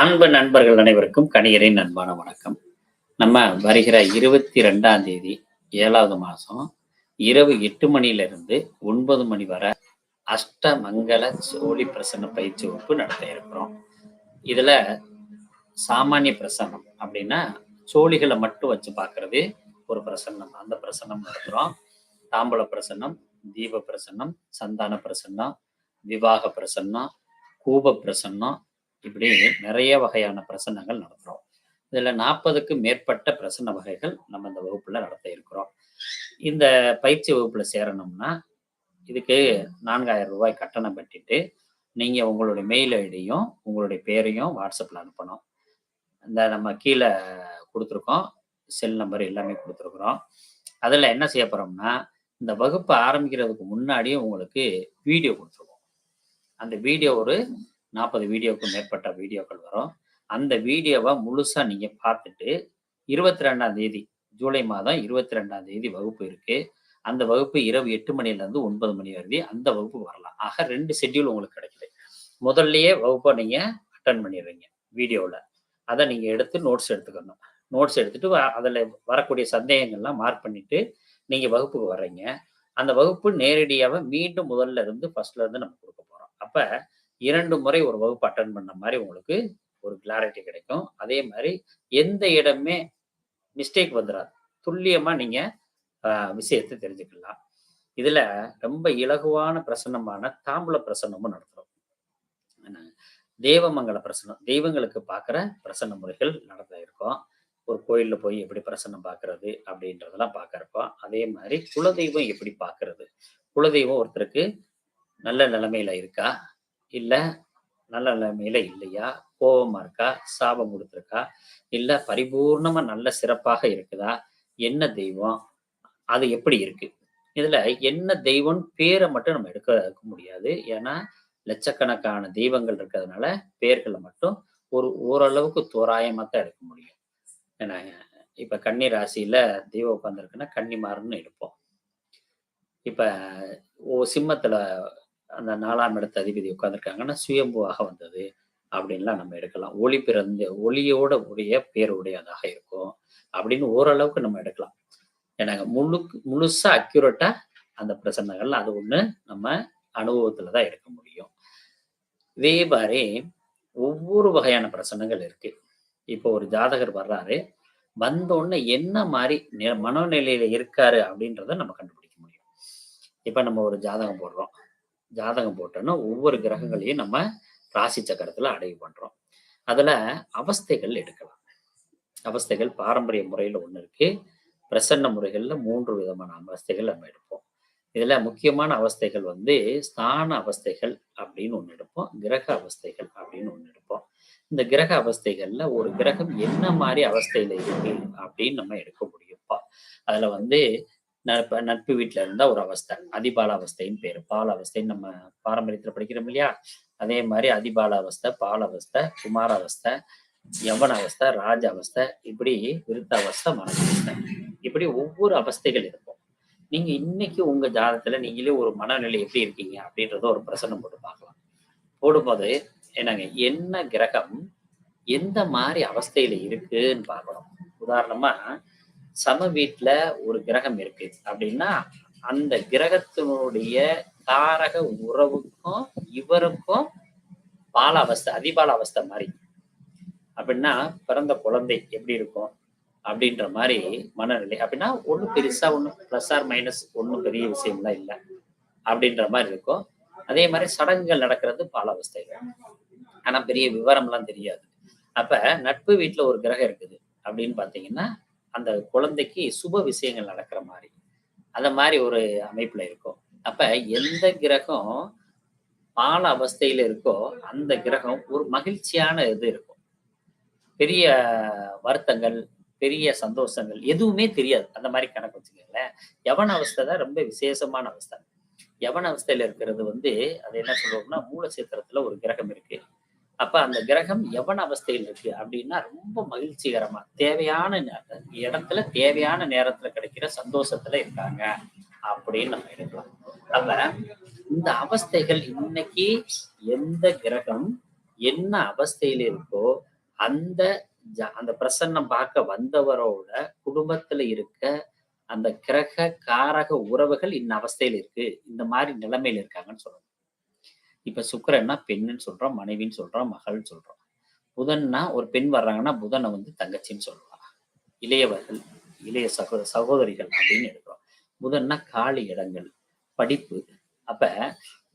அன்பு நண்பர்கள் அனைவருக்கும் கணியரின் அன்பான வணக்கம். நம்ம வருகிற இருபத்தி ரெண்டாம் தேதி ஏழாவது மாதம் இரவு எட்டு மணியிலிருந்து ஒன்பது மணி வரை அஷ்டமங்கல சோழி பிரசன்ன பயிற்சி வகுப்பு நடத்த இருக்கிறோம். இதுல சாமானிய பிரசன்னம் அப்படின்னா சோழிகளை மட்டும் வச்சு பார்க்கறது ஒரு பிரசன்னம். அந்த பிரசன்னம் நடத்துகிறோம் தாம்பூல பிரசன்னம் தீப பிரசன்னம் சந்தான பிரசன்னம் விவாக பிரசன்னம் கூப பிரசன்னம் இப்படி நிறைய வகையான பிரசன்னங்கள் நடத்துகிறோம் இதில் நாற்பதுக்கு மேற்பட்ட பிரசன்ன வகைகள் நம்ம இந்த வகுப்பில் நடத்த இருக்கிறோம். இந்த பயிற்சி வகுப்பில் சேரணும்னா இதுக்கு நான்காயிரம் ரூபாய் கட்டணம் கட்டிட்டு நீங்கள் உங்களுடைய மெயில் ஐடியும் உங்களுடைய பேரையும் வாட்ஸ்அப்பில் அனுப்பணும். இந்த நம்ம கீழே கொடுத்துருக்கோம். செல் நம்பர் எல்லாமே கொடுத்துருக்குறோம். அதில் என்ன செய்ய போகிறோம்னா இந்த வகுப்பு ஆரம்பிக்கிறதுக்கு முன்னாடியே உங்களுக்கு வீடியோ கொடுத்துருக்கோம் அந்த வீடியோ ஒரு நாற்பது வீடியோவுக்கும் மேற்பட்ட வீடியோக்கள் வரும். அந்த வீடியோவை முழுசா நீங்க பார்த்துட்டு இருபத்தி ரெண்டாம் தேதி ஜூலை மாதம் இருபத்தி ரெண்டாம் தேதி வகுப்பு இருக்கு. அந்த வகுப்பு இரவு எட்டு மணில இருந்து ஒன்பது மணி வரை அந்த வகுப்பு வரலாம். ஆக ரெண்டு ஷெட்யூல் உங்களுக்கு கிடைக்குது. முதல்லயே வகுப்பை நீங்க அட்டன் பண்ணிடுறீங்க வீடியோவில் அதை நீங்க எடுத்து நோட்ஸ் எடுத்துக்கணும். நோட்ஸ் எடுத்துட்டு வ- வரக்கூடிய சந்தேகங்கள்லாம் மார்க் பண்ணிட்டு நீங்க வகுப்புக்கு வர்றீங்க. அந்த வகுப்பு நேரடியாக மீண்டும் முதல்ல இருந்து ஃபர்ஸ்ட்ல இருந்து நம்ம கொடுக்க போறோம். அப்போ இரண்டு முறை ஒரு வகுப்பு அட்டன் பண்ண மாதிரி உங்களுக்கு ஒரு கிளாரிட்டி கிடைக்கும். அதே மாதிரி எந்த இடமே மிஸ்டேக் வந்துடாது துல்லியமா நீங்க ஆஹ், விஷயத்தை தெரிஞ்சுக்கலாம். இதுல ரொம்ப இலகுவான பிரசன்னமான தாம்பூல பிரசன்னமும் நடத்துறோம். என்ன, தேவமங்கல பிரசன்னம் தெய்வங்களுக்கு பார்க்குற பிரசன்ன முறைகள் நடத்த இருக்கோம். ஒரு கோயில்ல போய் எப்படி பிரசன்னம் பார்க்கறது அப்படின்றதெல்லாம் பார்க்க அதே மாதிரி குலதெய்வம் எப்படி பார்க்கறது குலதெய்வம் ஒருத்தருக்கு நல்ல நிலைமையில இருக்கா? இல்லை நல்ல நிலைமையில இல்லையா? கோபமா இருக்கா? சாபம் கொடுத்துருக்கா? இல்ல பரிபூர்ணமா நல்ல சிறப்பாக இருக்குதா? என்ன தெய்வம்? அது எப்படி இருக்கு? இதுல என்ன தெய்வம் பேரை மட்டும் நம்ம எடுக்க எடுக்க முடியாது. ஏன்னா லட்சக்கணக்கான தெய்வங்கள் இருக்கிறதுனால பேர்களை மட்டும் ஒரு ஓரளவுக்கு தோராயமா தான் எடுக்க முடியும். ஏன்னா இப்ப கன்னி ராசியில தெய்வம் உட்காந்துருக்குன்னா கன்னிமாருன்னு எடுப்போம். இப்ப ஓ சிம்மத்துல அந்த நாலாம் இடத்து அதிபதி உட்காந்துருக்காங்கன்னா சுயம்புவாக வந்தது அப்படின்லாம் நம்ம எடுக்கலாம். ஒளி பிறந்த ஒளியோட உடைய பேருடையதாக இருக்கும் அப்படின்னு ஓரளவுக்கு நம்ம எடுக்கலாம். ஏன்னா முழு முழுசா அக்யூரேட்டா அந்த பிரசன்னங்கள் அது ஒண்ணு நம்ம அனுபவத்துல தான் எடுக்க முடியும். இதே மாதிரி ஒவ்வொரு வகையான பிரசன்னங்கள் இருக்கு. இப்போ ஒரு ஜாதகர் வர்றாரு வந்த உடனே என்ன மாதிரி மனநிலையில இருக்காரு அப்படின்றத நம்ம கண்டுபிடிக்க முடியும். இப்ப நம்ம ஒரு ஜாதகம் போடுறோம். ஜாதகம் போட்டோன்னா ஒவ்வொரு கிரகங்களையும் நம்ம ராசி சக்கரத்துல அடைவு பண்றோம். அதுல அவஸ்தைகள் எடுக்கலாம். அவஸ்தைகள் பாரம்பரிய முறையில ஒண்ணு இருக்கு. பிரசன்ன முறைகள்ல மூன்று விதமான அவஸ்தைகள் நம்ம எடுப்போம். இதுல முக்கியமான அவஸ்தைகள் வந்து ஸ்தான அவஸ்தைகள் அப்படின்னு ஒண்ணு எடுப்போம். கிரக அவஸ்தைகள் அப்படின்னு ஒண்ணு எடுப்போம். இந்த கிரக அவஸ்தைகள்ல ஒரு கிரகம் என்ன மாதிரி அவஸ்தையில இருக்கு அப்படின்னு நம்ம எடுக்க முடியும்ப்பா அதுல வந்து நட்ப நட்பு வீட்டுல இருந்தா ஒரு அவஸ்தை. அதிபால அவஸ்தைன்னு பேரு. பால அவஸ்தைன்னு நம்ம பாரம்பரியத்துல படிக்கிறோம் இல்லையா? அதே மாதிரி அதிபால அவஸ்தை பால அவஸ்தை குமார அவஸ்தை யவன அவஸ்தை ராஜ அவஸ்தை இப்படி விருத்த அவஸ்தை மன அவஸ்தை. இப்படி ஒவ்வொரு அவஸ்தைகள் இருக்கும். நீங்க இன்னைக்கு உங்க ஜாதத்துல நீங்களே ஒரு மனநிலை எப்படி இருக்கீங்க அப்படின்றத ஒரு பிரசனம் போட்டு பார்க்கலாம். போடும்போது என்னங்க என்ன கிரகம் எந்த மாதிரி அவஸ்தையில இருக்குன்னு பார்க்கணும். உதாரணமா சம வீட்டுல ஒரு கிரகம் இருக்கு. அப்படின்னா அந்த கிரகத்தினுடைய தாரக உறவுக்கும் இவருக்கும் பால அவஸ்தை அதிபால அவஸ்தை மாதிரி. அப்படின்னா பிறந்த குழந்தை எப்படி இருக்கும்? அப்படின்ற மாதிரி மனநிலை. அப்படின்னா ஒன்றும் பெருசா ஒன்றும் ப்ளஸ் ஆர் மைனஸ் ஒன்றும் பெரிய விஷயம்லாம் இல்லை. அப்படின்ற மாதிரி இருக்கும். அதே மாதிரி சடங்குகள் நடக்கிறது பால அவஸ்தைகள் ஆனா பெரிய விவரம்லாம் தெரியாது. அப்ப நட்பு வீட்டுல ஒரு கிரகம் இருக்குது. அப்படின்னு பாத்தீங்கன்னா அந்த குழந்தைக்கு சுப விஷயங்கள் நடக்கிற மாதிரி. அந்த மாதிரி ஒரு அமைப்புல இருக்கும். அப்ப எந்த கிரகம் பால அவஸ்தையில இருக்கோ அந்த கிரகம் ஒரு மகிழ்ச்சியான இது இருக்கும். பெரிய வருத்தங்கள் பெரிய சந்தோஷங்கள் எதுவுமே தெரியாது. அந்த மாதிரி கணக்கு வச்சுக்கோங்களேன். யவன அவஸ்தை தான் ரொம்ப விசேஷமான அவஸ்தை. யவன அவஸ்தையில இருக்கிறது வந்து அது என்ன சொல்றோம்னா மூலச்சேத்திரத்துல ஒரு கிரகம் இருக்கு. அப்ப அந்த கிரகம் எவன் அவஸ்தையில் இருக்கு அப்படின்னா ரொம்ப மகிழ்ச்சிகரமா தேவையான இடத்துல தேவையான நேரத்துல கிடைக்கிற சந்தோஷத்துல இருக்காங்க அப்படின்னு நம்ம எடுக்கலாம். அப்ப இந்த அவஸ்தைகள் இன்னைக்கு எந்த கிரகம் என்ன அவஸ்தையில இருக்கோ அந்த ஜ- அந்த பிரசன்னம் பார்க்க வந்தவரோட குடும்பத்துல இருக்க அந்த கிரக காரக உறவுகள் இந்த அவஸ்தையில இருக்கு. இந்த மாதிரி நிலைமையில இருக்காங்கன்னு சொல்லணும் இப்ப சுக்கரன்னா பெண்ணுன்னு சொல்றோம் மனைவின்னு சொல்றோம் மகள்னு சொல்றோம். புதன்னா ஒரு பெண் வர்றாங்கன்னா புதனை வந்து தங்கச்சின்னு சொல்லலாம் இளையவர்கள் இளைய சகோ சகோதரிகள் அப்படின்னு எடுக்கிறோம். புதன்னா காலி இடங்கள் படிப்பு. அப்ப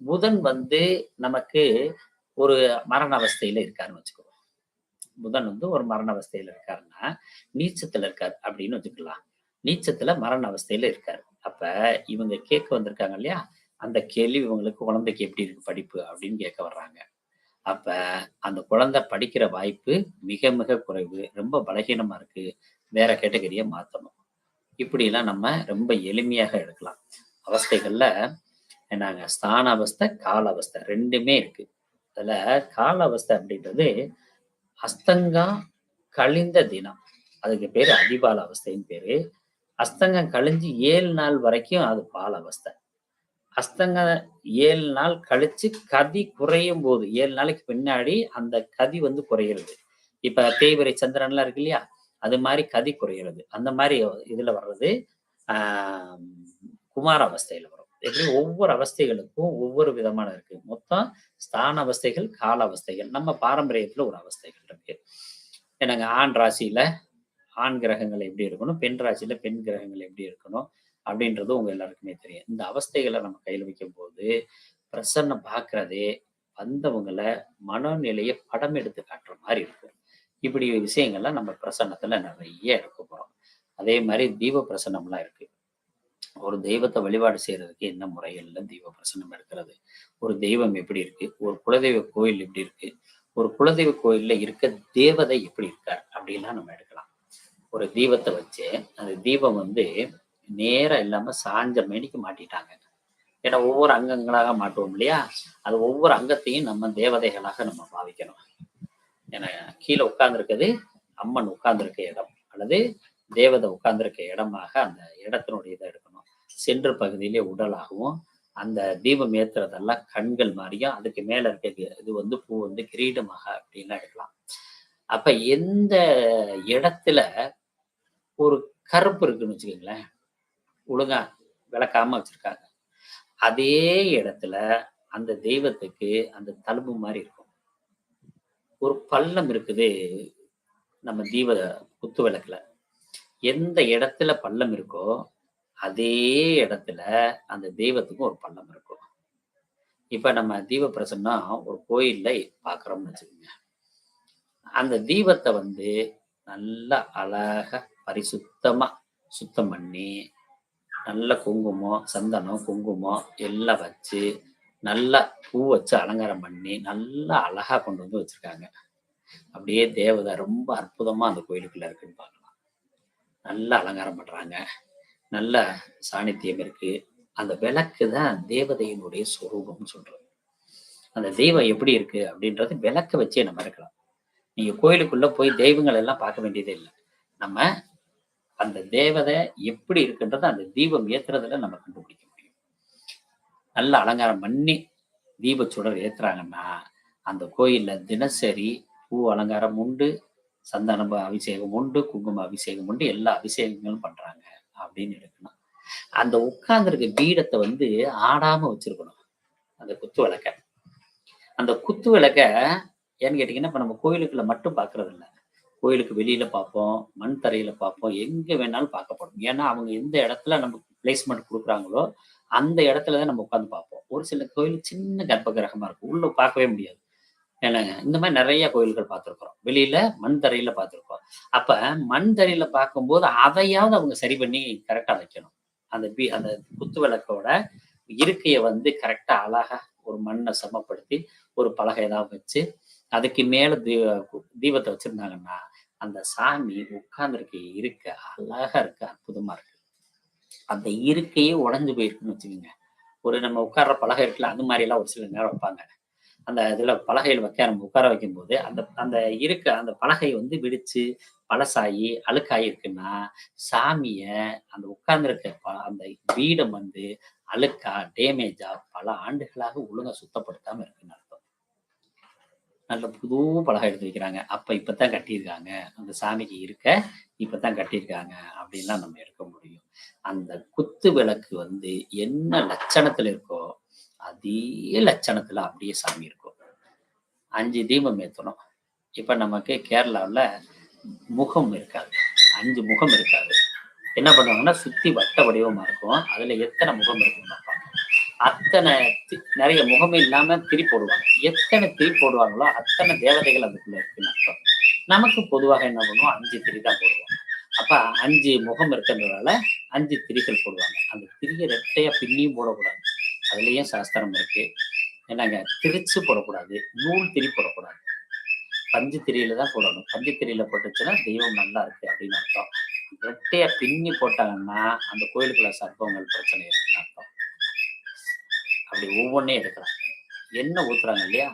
புதன் வந்து நமக்கு ஒரு மரண அவஸ்தையில இருக்காருன்னு வச்சுக்கோ புதன் வந்து ஒரு மரண அவஸ்தையில இருக்காருன்னா நீச்சத்துல இருக்காரு அப்படின்னு வச்சுக்கலாம். நீச்சத்துல மரண அவஸ்தையில இருக்காரு. அப்ப இவங்க கேட்க வந்திருக்காங்க இல்லையா? அந்த கேள்வி இவங்களுக்கு குழந்தைக்கு எப்படி இருக்கு படிப்பு அப்படின்னு கேட்க வர்றாங்க. அப்ப அந்த குழந்தை படிக்கிற வாய்ப்பு மிக மிக குறைவு ரொம்ப பலகீனமா இருக்கு வேற கேட்டகரியை மாத்தணும். இப்படிலாம் நம்ம ரொம்ப எளிமையாக எடுக்கலாம். அவஸ்தைகள்ல நாங்க ஸ்தான அவஸ்தை கால அவஸ்தை ரெண்டுமே இருக்கு. அதுல கால அவஸ்தை அப்படின்றது அஸ்தங்கம் கழிந்த தினம். அதுக்கு பேரு அதிபால அவஸ்தைன்னு பேரு. அஸ்தங்கம் கழிஞ்சு ஏழு நாள் வரைக்கும் அது பால் அவஸ்தை அஸ்தங்க ஏழு நாள் கழிச்சு கதி குறையும் போது ஏழு நாளைக்கு பின்னாடி அந்த கதி வந்து குறையிறது. இப்ப தேய்பிரை சந்திரன்லாம் இருக்கு இல்லையா? அது மாதிரி கதி குறையிறது. அந்த மாதிரி இதுல வர்றது ஆஹ் குமார அவஸ்தையில வரும். எப்படி ஒவ்வொரு அவஸ்தைகளுக்கும் ஒவ்வொரு விதமான இருக்கு. மொத்தம் ஸ்தான அவஸ்தைகள் கால அவஸ்தைகள். நம்ம பாரம்பரியத்துல ஒரு அவஸ்தைகள் இருக்கு. என்னங்க ஆண் ராசியில ஆண் கிரகங்கள் எப்படி இருக்கணும்? பெண் ராசியில பெண் கிரகங்கள் எப்படி இருக்கணும்? அப்படின்றது உங்க எல்லாருக்குமே தெரியும். இந்த அவஸ்தைகளை நம்ம கையில் வைக்கும் போது பிரசன்னம் பார்க்கறதே வந்தவங்களை மனநிலையை படம் எடுத்து காட்டுற மாதிரி இருக்கும். இப்படி விஷயங்கள்லாம் நம்ம பிரசன்னத்துல நிறைய எடுக்க போறோம். அதே மாதிரி தீப பிரசன்னம்லாம் இருக்கு. ஒரு தெய்வத்தை வழிபாடு செய்யறதுக்கு என்ன முறைகள்ல தெய்வ பிரசன்னம் எடுக்கிறது? ஒரு தெய்வம் எப்படி இருக்கு? ஒரு குலதெய்வ கோயில் எப்படி இருக்கு? ஒரு குலதெய்வ கோயில்ல இருக்க தேவதை எப்படி இருக்கார்? அப்படின்லாம் நம்ம எடுக்கலாம். ஒரு தீபத்தை வச்சு அந்த தீபம் வந்து நேரம் இல்லாம சாஞ்ச மேனிக்கு மாட்டிட்டாங்க. ஏன்னா ஒவ்வொரு அங்கங்களாக மாட்டுவோம் இல்லையா? அது ஒவ்வொரு அங்கத்தையும் நம்ம தேவதைகளாக நம்ம பாவிக்கணும். ஏன்னா கீழே உட்கார்ந்துருக்கிறது அம்மன் உட்கார்ந்துருக்க இடம். அல்லது தேவதை உட்கார்ந்துருக்க இடமாக அந்த இடத்தினுடைய இதை எடுக்கணும். சென்று பகுதியிலே உடலாகவும் அந்த தீபம் ஏத்துறதெல்லாம் கண்கள் மாதிரியும் அதுக்கு மேல இருக்க இது வந்து பூ வந்து கிரீடமாக அப்படின்லாம் எடுக்கலாம். அப்ப எந்த இடத்துல ஒரு கருப்பு இருக்குன்னு வச்சுக்கோங்களேன் ஒழுங்கா விளக்காம வச்சிருக்காங்க. அதே இடத்துல அந்த தெய்வத்துக்கு அந்த தழும்பு மாதிரி இருக்கும். ஒரு பள்ளம் இருக்குது நம்ம தீப குத்து விளக்குல. எந்த இடத்துல பள்ளம் இருக்கோ அதே இடத்துல அந்த தெய்வத்துக்கும் ஒரு பள்ளம் இருக்கும். இப்ப நம்ம தீப பிரசன்னா ஒரு கோயில்ல பாக்குறோம்னு வச்சுக்கோங்க. அந்த தீபத்தை வந்து நல்லா அழகா பரிசுத்தமா சுத்தம் பண்ணி நல்ல குங்குமம் சந்தனம் குங்குமம் எல்லாம் வச்சு நல்லா பூ வச்சு அலங்காரம் பண்ணி நல்லா அழகா கொண்டு வந்து வச்சிருக்காங்க. அப்படியே தேவதை ரொம்ப அற்புதமா அந்த கோயிலுக்குள்ள இருக்குன்னு பார்க்கலாம். நல்லா அலங்காரம் பண்றாங்க. நல்ல சாணித்தியம் இருக்கு. அந்த விளக்கு தான் தேவதையினுடைய சொரூபம்னு சொல்றது. அந்த தெய்வம் எப்படி இருக்கு அப்படின்றது விளக்க வச்சே நம்ம இருக்கலாம். நீங்க கோயிலுக்குள்ள போய் தெய்வங்கள் எல்லாம் பார்க்க வேண்டியதே இல்லை. நம்ம அந்த தேவதை எப்படி இருக்குன்றத அந்த தீபம் ஏத்துறதுல நம்ம கண்டுபிடிக்க முடியும். நல்ல அலங்காரம் பண்ணி தீப சுடர் ஏத்துறாங்கன்னா அந்த கோயில்ல தினசரி பூ அலங்காரம் உண்டு சந்தனம் அபிஷேகம் உண்டு குங்கும அபிஷேகம் உண்டு எல்லா அபிஷேகங்களும் பண்றாங்க அப்படின்னு எடுக்கணும். அந்த உட்கார்ந்துருக்க பீடத்தை வந்து ஆடாம வச்சிருக்கணும். அந்த குத்து விளக்க. அந்த குத்து விளக்க ஏன்னு கேட்டீங்கன்னா இப்ப நம்ம கோயிலுக்குள்ள மட்டும் பாக்குறது இல்லை கோயிலுக்கு வெளியில பார்ப்போம் மண் தரையில பார்ப்போம் எங்க வேணாலும் பார்க்கப்படும். ஏன்னா அவங்க எந்த இடத்துல நமக்கு பிளேஸ்மெண்ட் கொடுக்குறாங்களோ அந்த இடத்துல தான் நம்ம உட்காந்து பார்ப்போம். ஒரு சில கோயில் சின்ன கர்ப்ப கிரகமா இருக்கும். உள்ள பார்க்கவே முடியாது. என்னங்க இந்த மாதிரி நிறைய கோயில்கள் பார்த்துருக்குறோம். வெளியில மண் தரையில பார்த்துருக்கோம். அப்ப மண் தரையில பார்க்கும்போது அதையாவது அவங்க சரி பண்ணி கரெக்டா வைக்கணும். அந்த பி அந்த குத்து விளக்கோட இருக்கையை வந்து கரெக்டா அழகா ஒரு மண்ணை சமப்படுத்தி ஒரு பலகை ஏதாவது வச்சு அதுக்கு மேல தீ தீபத்தை வச்சிருந்தாங்கன்னா அந்த சாமி உட்கார்ந்துருக்க இருக்க அழகா இருக்கு அற்புதமா இருக்கு. அந்த இருக்கையே உடஞ்சு போயிருக்குன்னு வச்சுக்கோங்க. ஒரு நம்ம உட்கார்ற பலகை இருக்குல்ல அது மாதிரி எல்லாம் ஒரு சில நேரம் வைப்பாங்க. அந்த இதுல பலகையில் வைக்க நம்ம உட்கார வைக்கும் போது அந்த அந்த இருக்க அந்த பலகை வந்து விடிச்சு பழசாகி அழுக்காயி இருக்குன்னா சாமிய அந்த உட்கார்ந்துருக்க அந்த வீடம் வந்து அழுக்கா டேமேஜா பல ஆண்டுகளாக ஒழுங்கா சுத்தப்படுத்தாம இருக்குன்னு நல்ல புது பலகை எடுத்து வைக்கிறாங்க. அப்ப இப்பதான் கட்டியிருக்காங்க. அந்த சாமிக்கு இருக்க இப்பதான் கட்டியிருக்காங்க அப்படின்லாம் நம்ம எடுக்க முடியும். அந்த குத்து விளக்கு வந்து என்ன லட்சணத்துல இருக்கோ, அதே லட்சணத்துல அப்படியே சாமி இருக்கும். அஞ்சு தீபம் ஏத்தணும். இப்ப நமக்கு கேரளாவில் முகம் இருக்காது. அஞ்சு முகம் இருக்காது. என்ன பண்ணுவாங்கன்னா, சுத்தி வட்ட வடிவமா இருக்கும். அதுல எத்தனை முகம் இருக்குன்னு பார்ப்பாங்க. அத்தனை நிறைய முகம் முகமே இல்லாம திரி போடுவாங்க. எத்தனை திரி போடுவாங்களோ, அத்தனை தேவதைகள் அதுக்குள்ள இருக்குன்னு அர்த்தம். நமக்கு பொதுவாக என்ன பண்ணுவோம், அஞ்சு திரி தான் போடுவோம். அப்ப அஞ்சு முகம் இருக்கிறதுனால அஞ்சு திரிகள் போடுவாங்க. அந்த திரிய ரெட்டையா பின்னியும் போடக்கூடாது. அதுலயும் சாஸ்திரம் இருக்கு. என்னங்க திரிச்சு போடக்கூடாது. நூல் திரி போடக்கூடாது. பஞ்சு திரியில தான் போடணும். பஞ்சு திரியில போட்டுச்சுன்னா தெய்வம் நல்லா இருக்கு அப்படின்னு அர்த்தம். ரெட்டையா பின்னி போட்டாங்கன்னா, அந்த கோயிலுக்குள்ள சர்ப்பங்கள் பிரச்சனை இருக்குன்னு அர்த்தம். அப்படி ஒவ்வொன்றே எடுக்கலாம். என்ன ஊத்துறாங்க இல்லையா?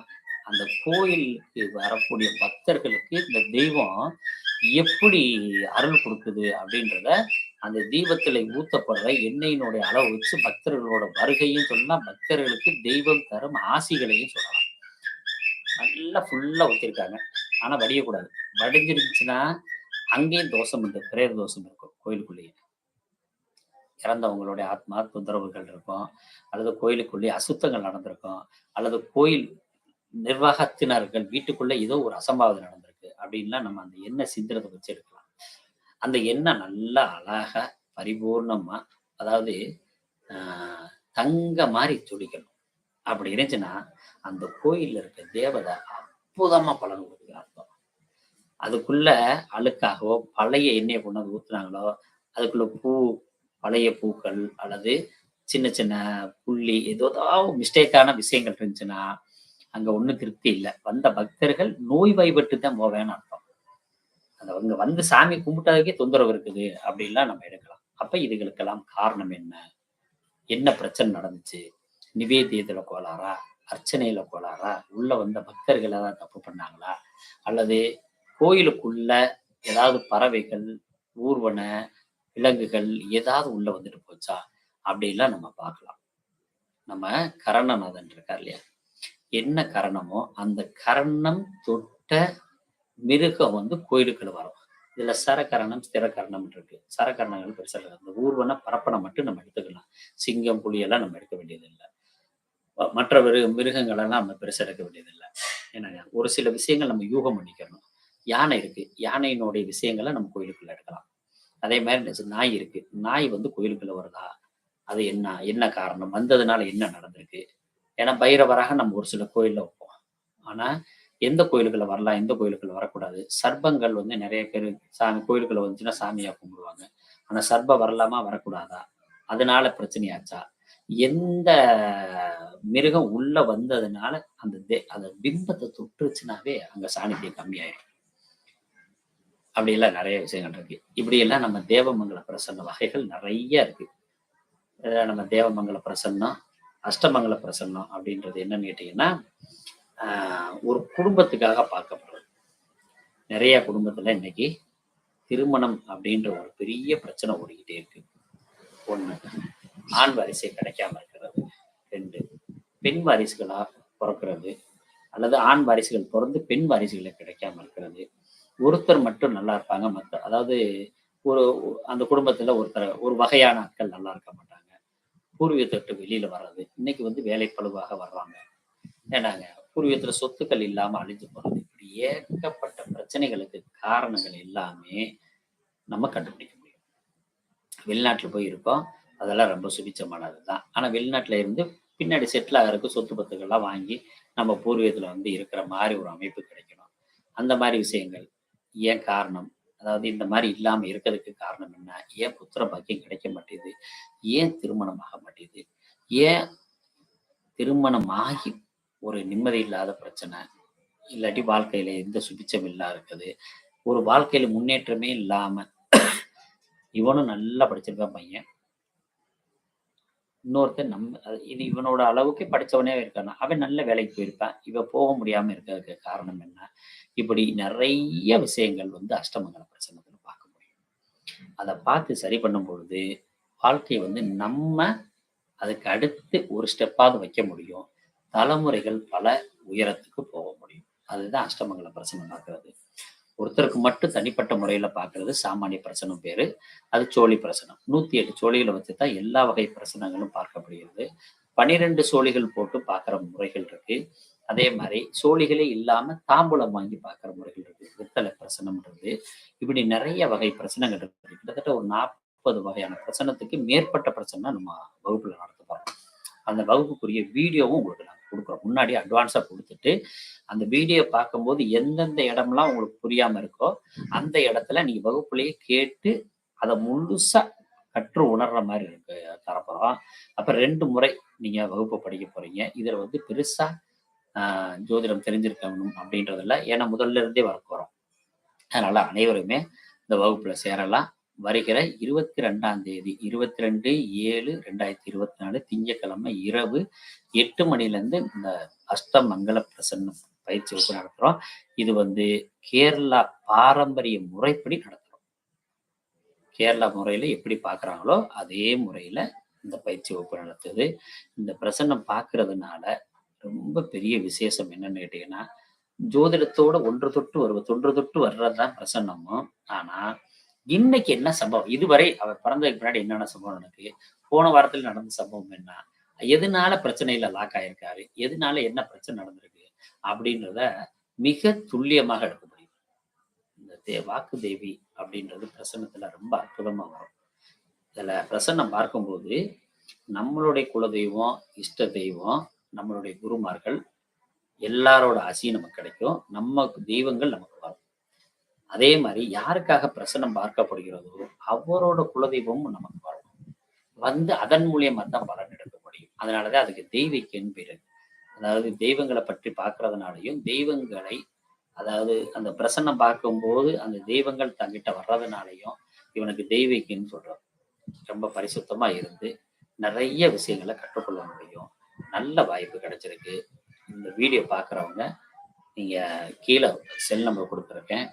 அந்த கோயிலுக்கு வரக்கூடிய பக்தர்களுக்கு இந்த தெய்வம் எப்படி அருள் கொடுக்குது அப்படின்றத, அந்த தீபத்தில் ஊத்தப்படுற எண்ணெயினுடைய அளவு வச்சு பக்தர்களோட வருகையும் சொல்லலாம். பக்தர்களுக்கு தெய்வம் தரும் ஆசிகளையும் சொல்லலாம். நல்லா ஃபுல்லாக ஊற்றிருக்காங்க ஆனால் வடியக்கூடாது. வடிஞ்சிருந்துச்சுன்னா அங்கேயும் தோஷம் இருக்கு பிரேத தோஷம் இருக்கும் கோயிலுக்குள்ளேயே. இறந்தவங்களுடைய ஆத்மா தொந்தரவுகள் இருக்கும். அல்லது கோயிலுக்குள்ளேயே அசுத்தங்கள் நடந்திருக்கும். அல்லது கோயில் நிர்வாகத்தினர்கள் வீட்டுக்குள்ள ஏதோ ஒரு அசம்பாவிதம் நடந்திருக்கு. அப்படின்லாம் நம்ம அந்த எண்ணெய் சிந்திரத்தை வச்சு எடுக்கலாம். அந்த எண்ணெய் நல்லா அழகா பரிபூர்ணமா அதாவது தங்க மாதிரி துடிக்கணும் அப்படி இருந்துச்சுன்னா, அந்த கோயில்ல இருக்க தேவதை அற்புதமா பலன் கொடுக்குற அர்த்தம். அதுக்குள்ள அழுக்காகவோ, பழைய எண்ணெய கொண்டாந்து ஊத்துனாங்களோ, அதுக்குள்ள பூ, பழைய பூக்கள் அல்லது சின்ன சின்ன புள்ளி ஏதோதாவது மிஸ்டேக்கான விஷயங்கள் இருந்துச்சுன்னா, அங்க ஒன்றும் திருப்தி இல்லை வந்த பக்தர்கள் நோய்வாய்ப்பட்டு தான் போவேன்னு அர்த்தம். அந்த அவங்க வந்து சாமி கும்பிட்டதுக்கே தொந்தரவு இருக்குது அப்படின்லாம் நம்ம எடுக்கலாம். அப்ப இதுகளுக்கெல்லாம் காரணம் என்ன? என்ன பிரச்சனை நடந்துச்சு? நிவேத்தியத்துல கோளாறா? அர்ச்சனையில கோளாறா? உள்ள வந்த பக்தர்கள் ஏதாவது தப்பு பண்ணாங்களா? அல்லது கோயிலுக்குள்ள ஏதாவது பறவைகள், ஊர்வன, விலங்குகள் ஏதாவது உள்ள வந்துட்டு போச்சா? அப்படின்லாம் நம்ம பார்க்கலாம். நம்ம கரணநாதன் இருக்கார் இல்லையா? என்ன கரணமோ, அந்த கரணம் தொட்ட மிருகம் வந்து கோயிலுக்குள்ள வரும். இதுல சரக்கரணம் ஸ்திரக்கரணம் இருக்கு. சரக்கரணங்கள் பெருசாக இல்ல. அந்த ஊர்வன, பரப்பனை மட்டும் நம்ம எடுத்துக்கலாம். சிங்கம், புலி எல்லாம் நம்ம எடுக்க வேண்டியதில்லை மற்ற மிரு மிருகங்கள் எல்லாம் நம்ம பெருசாக எடுக்க வேண்டியதில்லை ஏன்னா ஒரு சில விஷயங்கள் நம்ம யூகம் பண்ணிக்கணும். யானை இருக்கு. யானையினுடைய விஷயங்களை நம்ம கோயிலுக்குள்ள எடுக்கலாம். அதே மாதிரி நாய் இருக்கு. நாய் வந்து கோயிலுக்குள்ள வருதா? அது என்ன? என்ன காரணம்? வந்ததுனால என்ன நடந்திருக்கு? ஏன்னா பைரவராக நம்ம ஒரு சில கோயில்ல வைப்போம். ஆனா, எந்த கோயிலுக்குள்ள வரலாம்? எந்த கோயிலுக்குள்ள வரக்கூடாது? சர்பங்கள் வந்து நிறைய பேர் சாமி கோயிலுக்குள்ள வந்துச்சுன்னா சாமியா கும்பிடுவாங்க. ஆனா சர்ப வரலாமா? வரக்கூடாதா? அதனால பிரச்சனையாச்சா? எந்த மிருகம் உள்ள வந்ததுனால அந்த தே அந்த பிம்பத்தை தொட்டுருச்சுனாவே அங்க சாணித்தியம் கம்மியாயிடும் அப்படியெல்லாம் நிறைய விஷயங்கள் இருக்கு. இப்படியெல்லாம் நம்ம தேவமங்கல பிரசன்ன வகைகள் நிறைய இருக்கு. நம்ம தேவமங்கல பிரசன்னம், அஷ்டமங்கல பிரசன்னம் அப்படின்றது என்னன்னு கேட்டீங்கன்னா, ஒரு குடும்பத்துக்காக பார்க்கப்படுறது. நிறைய குடும்பத்துல இன்னைக்கு திருமணம் அப்படின்ற ஒரு பெரிய பிரச்சனை ஓடிக்கிட்டே இருக்கு. ஒண்ணு ஆண் வாரிசு கிடைக்காம இருக்கிறது. ரெண்டு பெண் வாரிசுகளா பிறக்கிறது அல்லது ஆண் வாரிசுகள் பிறந்து பெண் வாரிசுகளை கிடைக்காம இருக்கிறது. ஒருத்தர் மட்டும் நல்லா இருப்பாங்க. மற்ற அதாவது ஒரு அந்த குடும்பத்துல ஒருத்தர் ஒரு வகையான ஆட்கள் நல்லா இருக்க மாட்டாங்க. பூர்வீகத்தை விட்டு வெளியில வர்றது. இன்னைக்கு வந்து வேலை பழுவாக வர்றாங்க. ஏன்னாங்க, பூர்வீகத்துல சொத்துக்கள் இல்லாம அழிஞ்சு போறது. இப்படி ஏகப்பட்ட பிரச்சனைகளுக்கு காரணங்கள் எல்லாமே நம்ம கண்டுபிடிக்க முடியும். வெளிநாட்டுல போய் இருக்கோம். அதெல்லாம் ரொம்ப சுபிச்சமானது தான். ஆனா வெளிநாட்டுல இருந்து பின்னாடி செட்டில் ஆகிறதுக்கு சொத்து பத்துக்கள்லாம் வாங்கி, நம்ம பூர்வீகத்துல வந்து இருக்கிற மாதிரி ஒரு அமைப்பு கிடைக்கணும். அந்த மாதிரி விஷயங்கள். ஏன் காரணம்? அதாவது இந்த மாதிரி இல்லாம இருக்கிறதுக்கு காரணம் என்ன? ஏன் புத்திர பாக்கியம் கிடைக்க மாட்டேங்குது? ஏன் திருமணம் ஆக மாட்டேங்குது? ஏன் திருமணம் ஆகி ஒரு நிம்மதி இல்லாத பிரச்சனை? இல்லாட்டி வாழ்க்கையில எந்த சுபிச்சம் இல்லா இருக்குது. ஒரு வாழ்க்கையில முன்னேற்றமே இல்லாம இவனும் நல்லா படிச்சிருக்கான் பையன். இன்னொருத்தன் நம்ம இது இவனோட அளவுக்கு படிச்சவனே இருக்கானா. அவன் நல்ல வேலைக்கு போயிருப்பான். இவன் போக முடியாம இருக்கிறதுக்கு காரணம் என்ன? இப்படி நிறைய விஷயங்கள் வந்து அஷ்டமங்கல பிரசன்னத்துல பார்க்க முடியும். அதை பார்த்து சரி பண்ணும் பொழுது, வாழ்க்கை வந்து நம்ம அதுக்கு அடுத்து ஒரு ஸ்டெப்பாவது வைக்க முடியும். தலைமுறைகள் பல உயரத்துக்கு போக முடியும். அதுதான் அஷ்டமங்கல பிரசனம் பார்க்கறது ஒருத்தருக்கு மட்டும் தனிப்பட்ட முறையில பார்க்கறது சாமானிய பிரசனம் பேரு அது சோழி பிரசனம் நூத்தி எட்டு சோழிகளை வச்சு தான் எல்லா வகை பிரசனங்களும் பார்க்கப்படுகிறது பனிரெண்டு சோழிகள் போட்டு பார்க்குற முறைகள் இருக்கு அதே மாதிரி சோழிகளே இல்லாம தாம்பூலம் வாங்கி பார்க்குற முறைகள் இருக்கு. வெத்தலை பிரசனம்ன்றது. இப்படி நிறைய வகை பிரச்சனைகள் இருக்கு. கிட்டத்தட்ட ஒரு நாற்பது வகையான பிரச்சனத்துக்கு மேற்பட்ட பிரச்சனை நம்ம வகுப்புல நடத்த போறோம். அந்த வகுப்புக்குரிய வீடியோவும் உங்களுக்கு நாங்கள் கொடுக்குறோம். முன்னாடி அட்வான்ஸாக கொடுத்துட்டு அந்த வீடியோ பார்க்கும்போது எந்தெந்த இடம்லாம் உங்களுக்கு புரியாம இருக்கோ அந்த இடத்துல நீங்க வகுப்புலயே கேட்டு அதை முழுசா கற்று உணர்ற மாதிரி இருக்கு தரப்போறோம். அப்புறம் ரெண்டு முறை நீங்க வகுப்பு படிக்க போறீங்க. இதுல வந்து பெருசா ஆஹ், ஜோதிடம் தெரிஞ்சிருக்கணும் அப்படின்றதில்ல ஏன்னா முதல்ல இருந்தே வரப்போகிறோம் அதனால அனைவருமே இந்த வகுப்புல சேரலாம். வருகிற இருபத்தி ரெண்டாம் தேதி இருபத்தி ரெண்டு ஏழு ரெண்டாயிரத்தி இருபத்தி நாலு திங்கக்கிழமை இரவு எட்டு மணிலேருந்து இந்த அஷ்டமங்கல பிரசன்னம் பயிற்சி வகுப்பு நடத்துகிறோம் இது வந்து கேரளா பாரம்பரிய முறைப்படி நடத்துகிறோம் கேரளா முறையில எப்படி பார்க்குறாங்களோ அதே முறையில இந்த பயிற்சி வகுப்பு நடத்துது. இந்த பிரசன்னம் பார்க்கறதுனால ரொம்ப பெரிய விசேஷம் என்னன்னு கேட்டீங்கன்னா ஜோதிடத்தோட ஒன்று தொட்டு வருவ தொன்று தொட்டு வர்றதுதான் பிரசன்னமும். ஆனா இன்னைக்கு என்ன சம்பவம்? இதுவரை அவர் பிறந்ததுக்கு முன்னாடி என்னென்ன சம்பவம் நடக்கு போன வாரத்தில் நடந்த சம்பவம் என்ன? எதனால பிரச்சனையில லாக் ஆயிருக்காரு? எதனால என்ன பிரச்சனை நடந்திருக்கு? அப்படின்றத மிக துல்லியமாக எடுக்க முடியும். இந்த தே வாக்கு தேவி அப்படின்றது பிரசன்னத்துல ரொம்ப அற்புதமா வரும். இதுல பிரசன்னம் பார்க்கும்போது நம்மளுடைய குலதெய்வம் இஷ்ட தெய்வம் நம்மளுடைய குருமார்கள் எல்லாரோட ஆசையும் நமக்கு கிடைக்கும். நம்ம தெய்வங்கள் நமக்கு வரும். அதே மாதிரி யாருக்காக பிரசன்னம் பார்க்கப்படுகிறதோ அவரோட குலதெய்வமும் நமக்கு வரும். வந்து அதன் மூலியமா தான் பலன் எடுக்க முடியும். அதனாலதான் அதுக்கு தெய்வீக்கன் பேரு. அதாவது தெய்வங்களை பற்றி பார்க்கறதுனாலையும் தெய்வங்களை அதாவது அந்த பிரசன்னம் பார்க்கும்போது அந்த தெய்வங்கள் தங்கிட்ட வர்றதுனாலையும் இவனுக்கு தெய்வீக்கன்னு சொல்றோம். ரொம்ப பரிசுத்தமா இருந்து நிறைய விஷயங்களை கற்றுக்கொள்ள முடியும். நல்ல வாய்ப்பு கிடைச்சிருக்கு. இந்த வீடியோ பார்க்குறவங்க நீங்கள் கீழே செல் நம்பர் கொடுத்துருக்கேன்.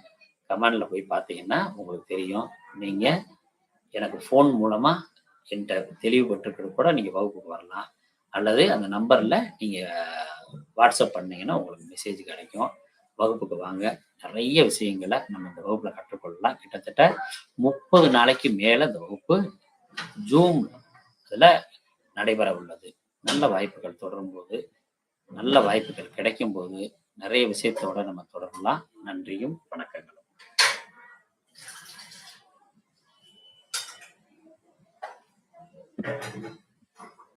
கமெண்டில் போய் பார்த்தீங்கன்னா உங்களுக்கு தெரியும். நீங்கள் எனக்கு ஃபோன் மூலமாக என்கிட்ட தெளிவுபட்டுருக்கிறது கூட நீங்கள் வகுப்புக்கு வரலாம். அல்லது அந்த நம்பரில் நீங்கள் வாட்ஸ்அப் பண்ணிங்கன்னா உங்களுக்கு மெசேஜ் கிடைக்கும். வகுப்புக்கு வாங்க. நிறைய விஷயங்களை நம்ம இந்த வகுப்பில் கற்றுக்கொள்ளலாம். கிட்டத்தட்ட முப்பது நாளைக்கு மேலே இந்த வகுப்பு ஜூம் இதில் நடைபெற உள்ளது. நல்ல வாய்ப்புகள் தொடரும் போது நல்ல வாய்ப்புகள் கிடைக்கும் போது நிறைய விஷயத்தோட நம்ம தொடரலாம். நன்றியும் வணக்கங்களும்.